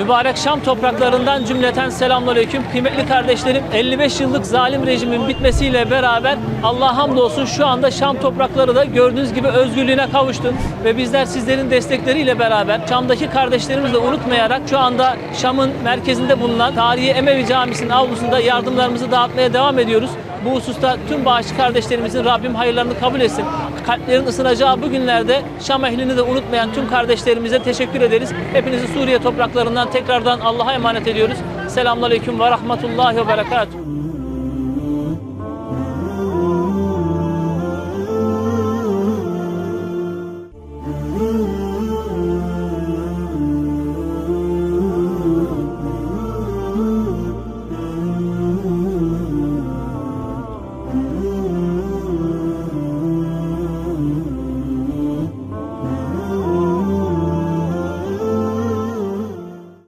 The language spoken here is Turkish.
Mübarek Şam topraklarından cümleten selamünaleyküm. Kıymetli kardeşlerim 55 yıllık zalim rejimin bitmesiyle beraber Allah hamdolsun şu anda Şam toprakları da gördüğünüz gibi özgürlüğüne kavuştu. Ve bizler sizlerin destekleriyle beraber Şam'daki kardeşlerimizi de unutmayarak şu anda Şam'ın merkezinde bulunan Tarihi Emevi Camisi'nin avlusunda yardımlarımızı dağıtmaya devam ediyoruz. Bu hususta tüm bağışçı kardeşlerimizin Rabbim hayırlarını kabul etsin. Kalplerin ısınacağı bu günlerde Şam ehlini de unutmayan tüm kardeşlerimize teşekkür ederiz. Hepinizi Suriye topraklarından tekrardan Allah'a emanet ediyoruz. Selamünaleyküm ve rahmetullahi ve berekatuhu.